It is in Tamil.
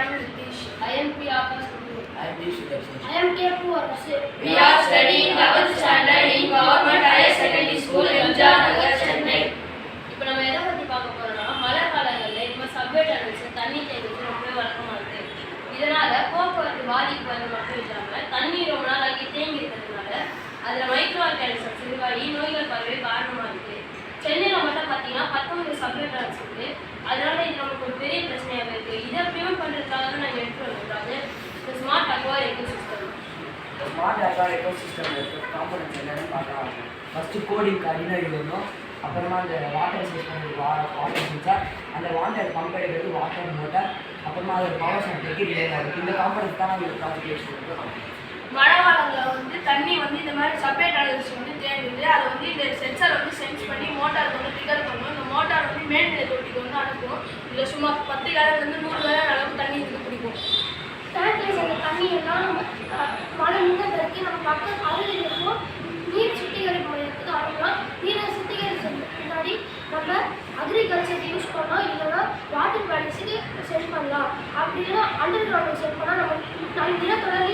am Nitish. I am P. Akash Kudu. I am. I am K. Pu Arasu. We are studying 11th standard in Government Higher Secondary School, MGR நகர், சென்னை. இப்போ நம்ம எதை பற்றி பார்க்க போறோம்னா மழை காலங்களில் இப்போ சப்வே டனல்ஸ் தண்ணி தேங்குறது ரொம்பவே வழக்கமாக இருக்கு இதனால போக்குவரத்து பாதிப்பு வந்து மட்டும் இல்லாமல் தண்ணி ரொம்ப நாள் ஆகி தேங்கி இருக்கிறதுனால அதில் மைக்ரோ ஆர்கானிசம்ஸ் உருவாகி நோய்கள் பரவே காரணமாக இருக்கு சென்னையில் மட்டும் பார்த்தீங்கன்னா பத்தொன்பது சப்வே டனல்ஸ் இருக்கு அதனால இது நமக்கு ஒரு பெரிய பிரச்சனையாக இருக்கு இதை ப்ரிவென்ட் பண்ணுறதுக்காக தான் நாங்கள் எடுத்து வந்திருக்காங்க இந்த smart aqua ecosystem smart aqua ecosystem இருக்க காம்பனன்ட்ஸ் என்னன்னு பார்க்கலாம் ஃபஸ்ட்டு கோடிங் அடினா எழுதணும் அப்புறமா அந்த வாட்டர் சிஸ்டம் வா வாட்டர் சென்சார் அந்த வாட்டர் பம்ப் எடுக்கிறது வாட்டர் மோட்டார் அப்புறமா அது பவர் சென்டருக்கு ரிலேட் ஆகுது இந்த காம்பனன்ட்ஸ் தான் ப்ராஜெக்ட் எடுத்துருக்கோம் மழை காலங்களில் வந்து தண்ணி வந்து இந்த மாதிரி சப்ளை டனல்ஸ் வந்து தேங்குது அதை வந்து இந்த சென்சார் வந்து சென்ஸ் பண்ணி மோட்டாருக்கு வந்து ட்ரிகர் பண்ணும். இந்த மோட்டார் வந்து மேல்நிலை தொட்டிக்கு வந்து அனுப்பும். இதில் சும்மா பத்து கிணறுலேருந்து நூறு கிணறு அளவுக்கு தண்ணி இதுக்கு பிடிக்கும் கிணத்துல சேர்ந்த தண்ணி எல்லாம் பிறகு பக்கம் அருகில் இருக்கும் நீர் சுத்திகரிப்பு மையத்துக்கு அனுப்பலாம் நீரை சுத்திகரிச்சதுக்கு முன்னாடி நம்ம அக்ரிகல்ச்சர் யூஸ் பண்ணலாம் இல்லைன்னா வாட்டர் பாலிசிக்கு செட் பண்ணலாம். அப்படி இல்லைன்னா அண்டர் கிரவுண்ட் சென்ட் பண்ணால் நம்ம நம்ம